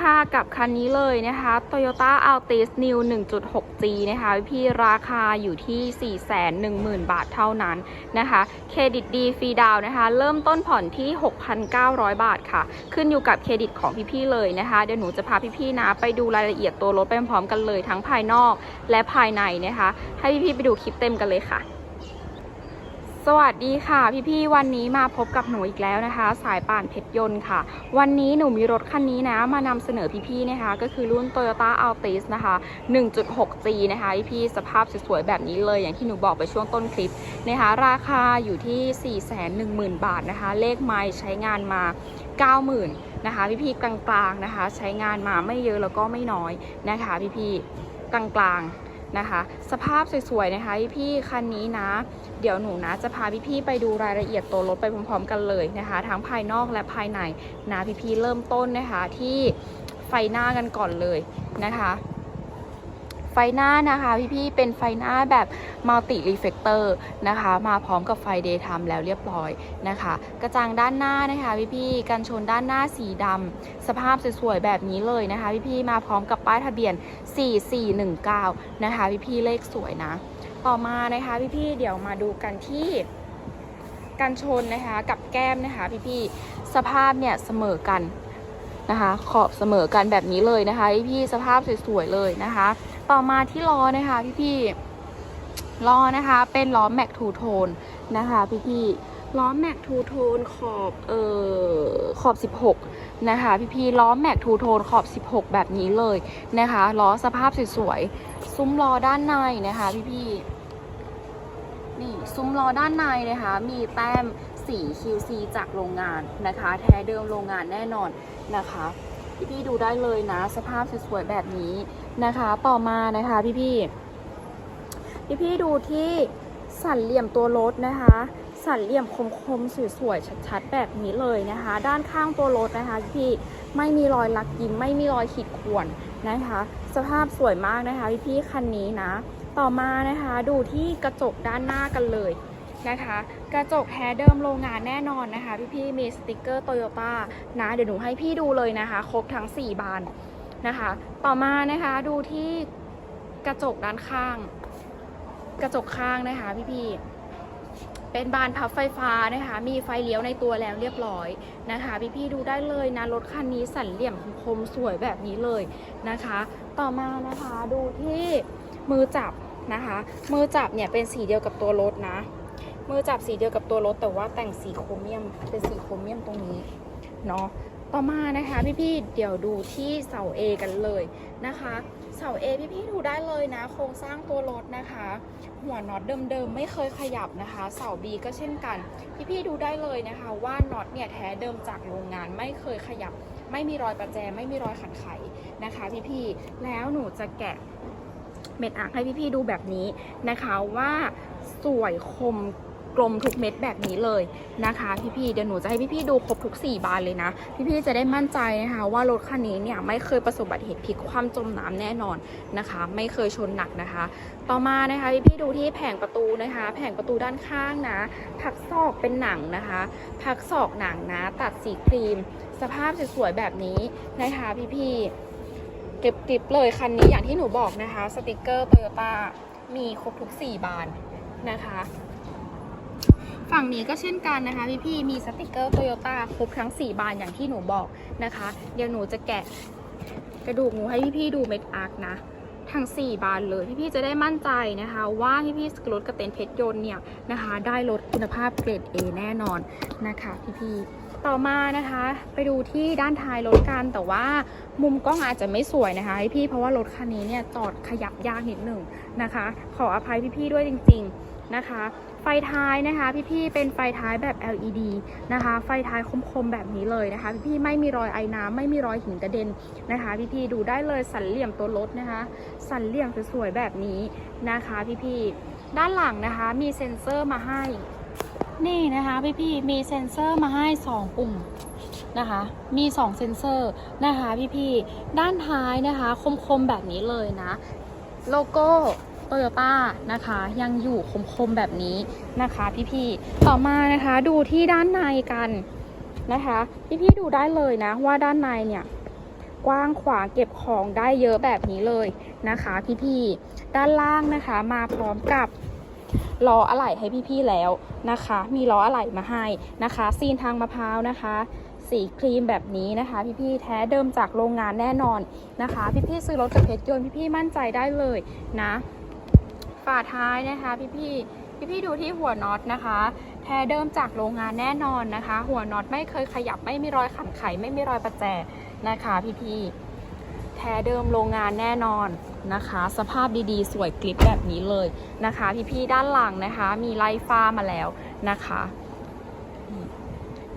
ค่ะกับคันนี้เลยนะคะ Toyota Altis New 1.6G นะคะพี่ราคาอยู่ที่ 410,000 บาทเท่านั้นนะคะเครดิตดีฟรีดาวนะคะ เริ่มต้นผ่อนที่ 6,900 บาทค่ะ ขึ้นอยู่กับเครดิตของพี่ๆเลยนะคะ เดี๋ยวหนูจะพาพี่ๆนะ ไปดูรายละเอียดตัวรถไปพร้อมกันเลยทั้งภายนอกและภายในนะคะ ให้พี่ๆไปดูคลิปเต็มกันเลยค่ะ สวัสดีค่ะ พี่ๆวันนี้มาพบกับหนูอีกแล้วนะคะ สายป่านเพชรยนต์ค่ะ วันนี้หนูมีรถคันนี้นะ มานำเสนอพี่ๆนะคะ ก็คือรุ่น Toyota Altis นะคะ 1.6G นะคะ พี่ๆสภาพสวยๆแบบนี้เลย อย่างที่หนูบอกไปช่วงต้นคลิปนะคะ ราคาอยู่ที่ 410,000 บาทนะคะ เลขไม้ใช้งานมา 90,000นะคะพี่ๆกลางๆนะคะ ใช้งานมาไม่เยอะแล้วก็ไม่น้อยนะคะ พี่ๆกลางๆ นะคะ สภาพสวยๆนะคะพี่ๆคันนี้นะ เดี๋ยวหนูนะจะพาพี่ๆไปดูรายละเอียดตัวรถไปพร้อมๆกันเลยนะคะ ทั้งภายนอกและภายในนะพี่ๆเริ่มต้นนะคะที่ไฟหน้ากันก่อนเลยนะคะ ไฟหน้านะคะพี่ๆเป็นไฟหน้าแบบมัลติรีเฟกเตอร์นะคะมาพร้อมกับไฟเดย์ไทม์แล้วเรียบร้อยนะคะ กระจังด้านหน้านะคะพี่ๆกันชนด้านหน้าสีดำสภาพสวยๆแบบนี้เลยนะคะพี่ๆมาพร้อมกับป้ายทะเบียน 4419 นะคะพี่ๆเลขสวยนะ ต่อมานะคะพี่ๆเดี๋ยวมาดูกันที่กันชนนะคะกับแก้มนะคะพี่ๆสภาพเนี่ยเสมอกันนะคะขอบเสมอกันแบบนี้เลยนะคะพี่ๆสภาพสวยๆเลยนะคะ ต่อมาที่ล้อนะคะพี่ๆล้อนะคะ เป็นล้อแม็กทูโทนนะคะพี่ๆล้อแม็กทูโทนขอบเอ่อขอบ 16 นะคะพี่ๆล้อแม็กทูโทนขอบ 16 แบบนี้เลยนะคะล้อสภาพสวยๆซุ้มล้อด้านในนะคะพี่ๆนี่ซุ้มล้อด้านในนะคะ มีแต้มสี QC จากโรงงานนะคะ แท้เดิมโรงงานแน่นอนนะคะ พี่ๆดูได้เลยนะ สภาพสวยๆแบบนี้นะคะ ต่อมานะคะพี่ๆพี่ๆดูที่สันเหลี่ยมตัวรถนะคะ สันเหลี่ยมคมๆสวยๆชัดๆ แบบนี้เลยนะคะ ด้านข้างตัวรถนะคะพี่ไม่มีรอยลักยิ้มไม่มีรอยขีดข่วนนะคะ สภาพสวยมากนะคะพี่ๆคันนี้นะ ต่อมานะคะดูที่กระจกด้านหน้ากันเลยนะคะ กระจกแท้เดิมโรงงานแน่นอนนะคะ พี่ๆมีสติกเกอร์โตโยต้านะ เดี๋ยวหนูให้พี่ดูเลยนะคะ ครบทั้ง 4 บานนะคะ ต่อมานะคะดูที่กระจกด้านข้าง กระจกข้างนะคะ พี่ๆเป็นบานพับไฟฟ้านะคะ มีไฟเลี้ยวในตัวแล้วเรียบร้อยนะคะ พี่ๆดูได้เลยนะรถคันนี้สันเหลี่ยมคมสวยแบบนี้เลยนะคะ ต่อมานะคะดูที่มือจับนะคะ มือจับเนี่ยเป็นสีเดียวกับตัวรถนะ มือจับสีเดียวกับตัวรถแต่ว่าแต่งสีโครเมียมเป็นสีโครเมียมตรงนี้เนาะต่อมานะคะพี่ๆเดี๋ยวดูที่เสา A กันเลยนะคะ เสา A พี่ๆดูได้เลยนะ โครงสร้างตัวรถนะคะ หัวน็อตเดิมๆไม่เคยขยับนะคะ เสา B ก็เช่นกัน พี่ๆดูได้เลยนะคะ ว่าน็อตเนี่ยแท้เดิมจากโรงงานไม่เคยขยับ ไม่มีรอยประแจไม่มีรอยขัดไขนะคะ พี่ๆแล้วหนูจะแกะเม็ดอ่างให้พี่ๆดูแบบนี้นะคะว่าสวยคม กลมทุกเม็ดแบบนี้เลยนะคะ พี่ๆเดี๋ยวหนูจะให้พี่ๆดูครบทุก 4 บานเลยนะ พี่ๆจะได้มั่นใจนะคะ ว่ารถคันนี้เนี่ยไม่เคยประสบอุบัติเหตุพลิกคว่ำจมน้ำแน่นอนนะคะ ไม่เคยชนหนักนะคะ ต่อมานะคะพี่ๆดูที่แผงประตูนะคะ แผงประตูด้านข้างนะพักศอกเป็นหนังนะคะพักศอกหนังนะตัดสีครีม สภาพสวยๆแบบนี้นะคะพี่ๆเก็บติบเลยคันนี้อย่างที่หนูบอกนะคะ สติกเกอร์โตโยต้ามีครบทุก 4 บานนะคะ ฝั่งนี้ก็เช่นกันนะคะพี่ๆมีสติกเกอร์โตโยต้าครบทั้ง 4 บานอย่างที่หนูบอกนะคะ เดี๋ยวหนูจะแกะกระดูกหมูให้พี่ๆดูเม็ดอาร์คนะทั้ง 4 บานเลย พี่ๆจะได้มั่นใจนะคะ ว่าพี่ๆรถกระเต็นเพชรยนต์เนี่ยนะคะ ได้รถคุณภาพเกรด A แน่นอนนะคะพี่ๆต่อมานะคะ ไปดูที่ด้านท้ายรถกันแต่ว่ามุมกล้องอาจจะไม่สวยนะคะพี่ๆเพราะว่ารถคันนี้เนี่ยจอดขยับยากนิดหนึ่งนะคะ ขออภัยพี่ๆด้วยจริง ๆ นะคะ ไฟท้ายนะคะ พี่ๆเป็นไฟท้ายแบบ LED นะคะ ไฟท้ายคมๆแบบนี้เลยนะคะ พี่ๆไม่มีรอยไอ้น้ำไม่มีรอยหินกระเด็นนะคะ พี่ๆดูได้เลยสันเหลี่ยมตัวรถนะคะ สันเหลี่ยมสวยๆแบบนี้นะคะ พี่ๆด้านหลังนะคะมีเซ็นเซอร์มาให้ นี่นะคะพี่ๆมีเซ็นเซอร์มาให้ 2 ปุ่มนะคะ มี 2 เซ็นเซอร์นะคะพี่ๆด้านท้ายนะคะ คมๆแบบนี้เลยนะ โลโก้ โตโยต้านะคะ ยังอยู่คมๆแบบนี้นะคะพี่ๆต่อมานะคะดูที่ด้านในกันนะคะ พี่ๆดูได้เลยนะว่าด้านในเนี่ยกว้างขวางเก็บของได้เยอะแบบนี้เลยนะคะพี่ๆด้านล่างนะคะมาพร้อมกับล้ออะไหล่ให้พี่ๆแล้วนะคะ มีล้ออะไหล่มาให้นะคะ ซีนทางมะพร้าวนะคะ สีครีมแบบนี้นะคะ พี่ๆแท้เดิมจากโรงงานแน่นอนนะคะ พี่ๆซื้อรถจากเพชรยนต์พี่ๆมั่นใจได้เลยนะ ฝาท้ายนะคะพี่ๆพี่ๆดูที่หัวน็อตนะคะ แท้เดิมจากโรงงานแน่นอนนะคะ หัวน็อตไม่เคยขยับไม่มีรอยขันไข ไม่มีรอยประแจนะคะพี่ๆแท้เดิมโรงงานแน่นอนนะคะ สภาพดีๆ สวยกลิปแบบนี้เลยนะคะ พี่ๆด้านหลังนะคะ มีไล่ฟ้ามาแล้วนะคะ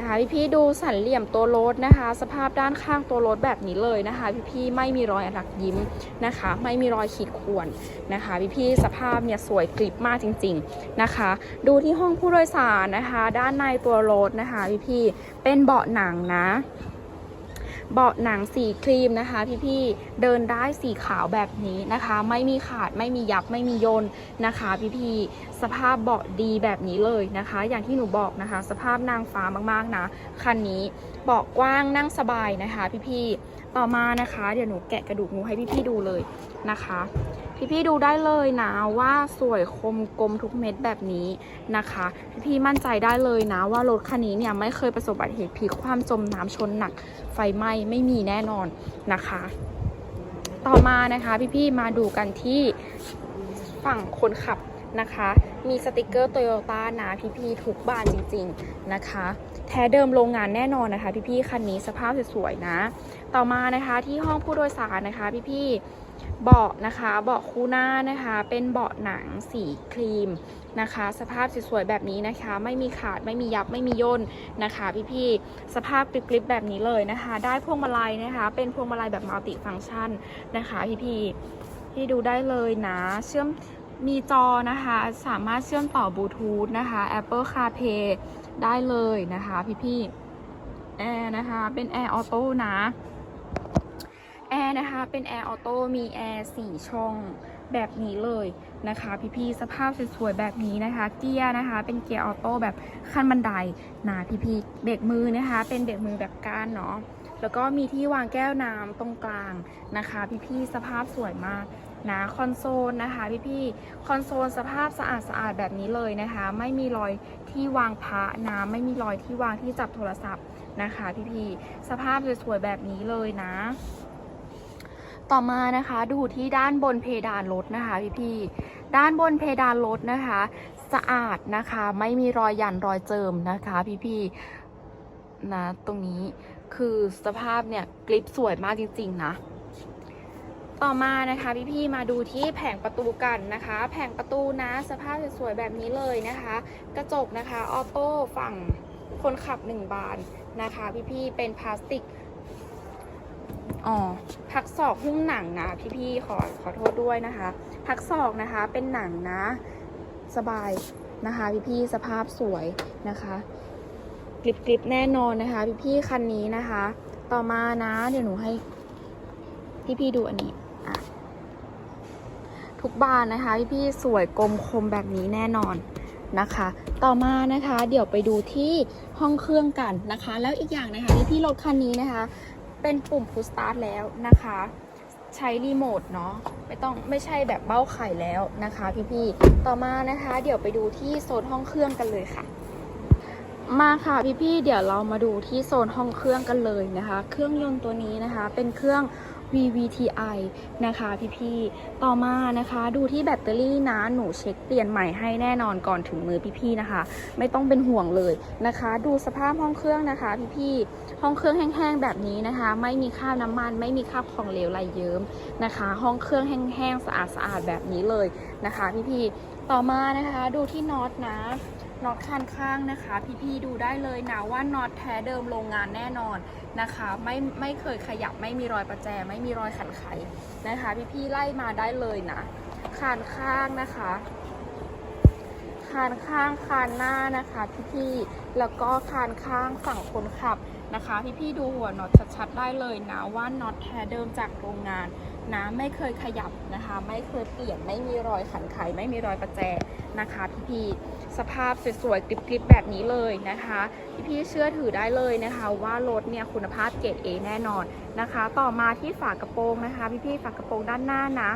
นะคะพี่ๆดูสันเหลี่ยมตัวรถนะคะ สภาพด้านข้างตัวรถแบบนี้เลยนะคะ พี่ๆไม่มีรอยหลักยิ้มนะคะ ไม่มีรอยขีดข่วนนะคะ พี่ๆสภาพเนี่ยสวยกริบมากจริง ๆนะคะ ดูที่ห้องผู้โดยสารนะคะ ด้านในตัวรถนะคะ พี่ๆเป็นเบาะหนังนะ เบาะหนังสีครีมนะคะ พี่ๆ เดินได้สีขาวแบบนี้นะคะ ไม่มีขาดไม่มียับไม่มีโยนนะคะ พี่ๆ สภาพเบาะดีแบบนี้เลยนะคะ อย่างที่หนูบอกนะคะ สภาพนางฟ้ามากๆนะคันนี้เบาะกว้างนั่งสบายนะคะ พี่ๆ ต่อมานะคะ เดี๋ยวหนูแกะกระดูกงูให้พี่ๆดูเลยนะคะ พี่ๆดูได้เลยนะว่าสวยคมกลมทุกเม็ดแบบนี้นะคะ พี่ๆมั่นใจได้เลยนะว่ารถคันนี้เนี่ยไม่เคยประสบอุบัติเหตุพลิกความจมน้ำชนหนัก ไฟไหม้ไม่มีแน่นอนนะคะ ต่อมานะคะพี่ๆมาดูกันที่ฝั่งคนขับนะคะ มีสติกเกอร์โตโยต้านะพี่ๆทุกบานจริง ๆนะคะแท้เดิมโรงงานแน่นอนนะคะ พี่ๆคันนี้สภาพสวยๆนะ ต่อมานะคะที่ห้องผู้โดยสารนะคะ พี่ๆ เบาะนะคะเบาะคู่หน้านะคะ เป็นเบาะหนังสีครีมนะคะ สภาพสวยๆแบบนี้นะคะ ไม่มีขาดไม่มียับไม่มีย่นนะคะพี่ๆสภาพกริบๆแบบนี้เลยนะคะ ได้พวงมาลัยนะคะ เป็นพวงมาลัยแบบมัลติฟังก์ชันนะคะพี่ๆที่ดูได้เลยนะ เชื่อมมีจอนะคะ สามารถเชื่อมต่อบลูทูธนะคะ Apple CarPlay ได้เลยนะคะ พี่ๆแอร์นะคะ เป็นแอร์ออโต้นะ แอร์นะคะ เป็นแอร์ออโต้มีแอร์สี่ช่องแบบนี้เลยนะคะ พี่ๆสภาพสวยๆแบบนี้นะคะ เกียร์นะคะ เป็นเกียร์ออโต้แบบขั้นบันไดนะพี่ๆเบรกมือนะคะ เป็นเบรกมือแบบก้านเนาะแล้วก็มีที่วางแก้วน้ำตรงกลางนะคะ พี่ๆสภาพสวยมากนะคอนโซลนะคะพี่ๆคอนโซลสภาพสะอาดสะอาดแบบนี้เลยนะคะ ไม่มีรอยที่วางพระนะไม่มีรอยที่วางที่จับโทรศัพท์นะคะ พี่ๆสภาพสวยๆแบบนี้เลยนะ ต่อมานะคะดูที่ด้านบนเพดานรถนะคะพี่ๆด้านบนเพดานรถนะคะ สะอาดนะคะไม่มีรอยหยันรอยเจิมนะคะพี่ๆนะตรงนี้คือสภาพเนี่ยกลิปสวยมากจริง ๆ นะ ต่อมานะคะพี่ๆมาดูที่แผงประตูกันนะคะ แผงประตูนะสภาพสวยๆแบบนี้เลยนะคะ กระจกนะคะออโต้ฝั่งคนขับหนึ่งบานนะคะ พี่ๆเป็นพลาสติก อ๋อพักศอกหุ้มหนังนะพี่ๆขอขอโทษด้วยนะคะ พักศอกนะคะเป็นหนังนะ สบายนะคะพี่ๆสภาพสวยนะคะกริบกริบแน่นอนนะคะ พี่ๆคันนี้นะคะ ต่อมานะ เดี๋ยวหนูให้พี่ๆดูอันนี้ทุกบานนะคะพี่ๆสวยกลมคมแบบนี้แน่นอนนะคะ ต่อมานะคะ เดี๋ยวไปดูที่ห้องเครื่องกันนะคะ แล้วอีกอย่างนะคะพี่ๆรถคันนี้นะคะ เป็นปุ่มพูสต้าแล้วนะคะ ใช้รีโมทเนาะไม่ต้องไม่ใช่แบบเบ้าไข่แล้วนะคะพี่ๆต่อมานะคะ เดี๋ยวไปดูที่โซนห้องเครื่องกันเลยค่ะ มาค่ะพี่ๆเดี๋ยวเรามาดูที่โซนห้องเครื่องกันเลยนะคะ เครื่องยนต์ตัวนี้นะคะ เป็นเครื่อง VVTi นะคะพี่ๆ ต่อมานะคะดูที่แบตเตอรี่นะ หนูเช็คเปลี่ยนใหม่ให้แน่นอนก่อนถึงมือพี่ๆ นะคะ ไม่ต้องเป็นห่วงเลยนะคะ ดูสภาพห้องเครื่องนะคะพี่ๆ ห้องเครื่องแห้งๆ แบบนี้นะคะ ไม่มีคราบน้ำมัน ไม่มีคราบของเหลวไหลเยิ้มนะคะ ห้องเครื่องแห้งๆ สะอาดๆ แบบนี้เลยนะคะพี่ๆ ต่อมานะคะดูที่น็อตนะ น็อตคันข้างนะคะ พี่ๆดูได้เลยนะว่าน็อตแท้เดิมโรงงานแน่นอนนะคะ ไม่ไม่เคยขยับไม่มีรอยประแจ ไม่มีรอยขันไขนะคะ พี่ๆไล่มาได้เลยนะคานข้างนะคะคานข้างคานหน้านะคะพี่ๆแล้วก็คานข้างฝั่งคนขับนะคะ พี่ๆดูหัวน็อตชัดๆได้เลยนะว่าน็อตแท้เดิมจากโรงงานนะไม่เคยขยับนะคะ ไม่เคยเปลี่ยนไม่มีรอยขันไขไม่มีรอยประแจนะคะ พี่ๆ สภาพสวยๆกริบๆแบบนี้เลยนะคะพี่ๆเชื่อถือได้เลยนะคะ ว่ารถเนี่ยคุณภาพเกรด A แน่นอนนะคะ ต่อมาที่ฝากระโปรงนะคะพี่ๆฝากระโปรงด้านหน้านะ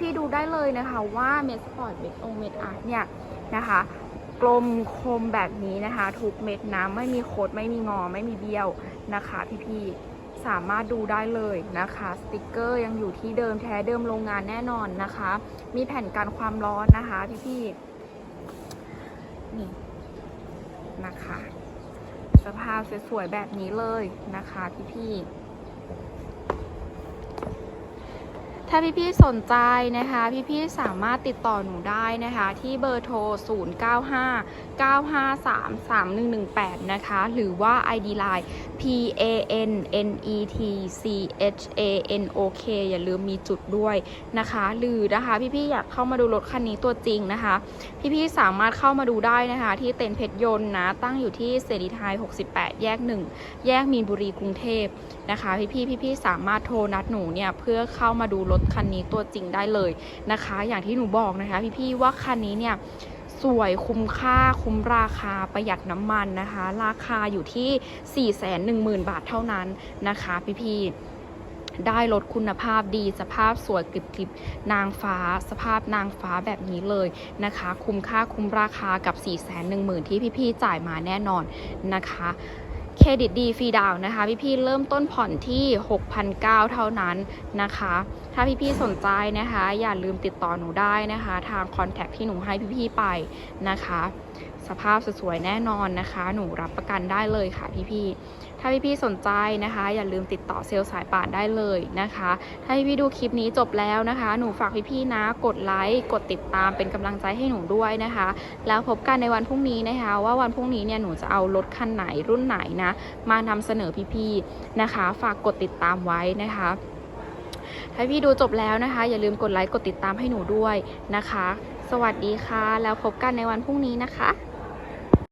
พี่ๆดูได้เลยนะคะว่าเมสปอร์ตเมดองเมดอาร์เนี่ยนะคะกลมคมแบบนี้นะคะ ทุกเม็ดนะไม่มีโคดไม่มีงอไม่มีเบี้ยวนะคะพี่ๆสามารถดูได้เลยนะคะ สติกเกอร์ยังอยู่ที่เดิมแท้เดิมโรงงานแน่นอนนะคะ มีแผ่นกันความร้อนนะคะพี่ๆ นี่นะคะ สภาพสวยๆแบบนี้เลยนะคะพี่ๆ ถ้าพี่ๆสนใจนะคะ พี่ๆสามารถติดต่อหนูได้นะคะ ที่เบอร์โทร 095 953 3118 นะคะ หรือว่า ID Line P A N N E T C H A N O K อย่าลืมมีจุดด้วยนะคะ หรือนะคะ พี่ๆอยากเข้ามาดูรถคันนี้ตัวจริงนะคะ พี่ๆสามารถเข้ามาดูได้นะคะ ที่เต็นท์เพชรยนต์นะ ตั้งอยู่ที่เสรีไทย 68 แยก 1 แยกมีนบุรีกรุงเทพ นะคะพี่ๆพี่ๆสามารถโทรนัดหนูเนี่ยเพื่อเข้ามาดูรถคันนี้ตัวจริงได้เลยนะคะ อย่างที่หนูบอกนะคะพี่ๆว่าคันนี้เนี่ยสวยคุ้มค่าคุ้มราคาประหยัดน้ำมันนะคะ ราคาอยู่ที่ 4 1 0 0 0 0 บาทเท่านั้นนะคะพี่ๆได้รถคุณภาพดีสภาพสวยกริบๆนางฟ้า สภาพนางฟ้าแบบนี้เลยนะคะ คุ้มค่าคุ้มราคากับ 4 1 0 0 0 0ที่พี่ๆจ่ายมาแน่นอนนะคะ เครดิตดีฟรีดาวนะคะ พี่ๆเริ่มต้นผ่อนที่ 6,900 เท่านั้นนะคะ ถ้าพี่ๆสนใจนะคะ อย่าลืมติดต่อหนูได้นะคะ ทางคอนแทคที่หนูให้พี่ๆไปนะคะ สภาพสวยๆแน่นอนนะคะ หนูรับประกันได้เลยค่ะพี่ๆ ถ้าพี่ๆสนใจนะคะ อย่าลืมติดต่อเซลล์สายป่านได้เลยนะคะ ถ้าพี่ๆดูคลิปนี้จบแล้วนะคะ หนูฝากพี่ๆนะ กดไลค์กดติดตามเป็นกำลังใจให้หนูด้วยนะคะ แล้วพบกันในวันพรุ่งนี้นะคะ ว่าวันพรุ่งนี้เนี่ยหนูจะเอารถคันไหนรุ่นไหนนะมานำเสนอพี่ๆนะคะ ฝากกดติดตามไว้นะคะถ้าพี่ดูจบแล้วนะคะ อย่าลืมกดไลค์กดติดตามให้หนูด้วยนะคะ สวัสดีค่ะ แล้วพบกันในวันพรุ่งนี้นะคะ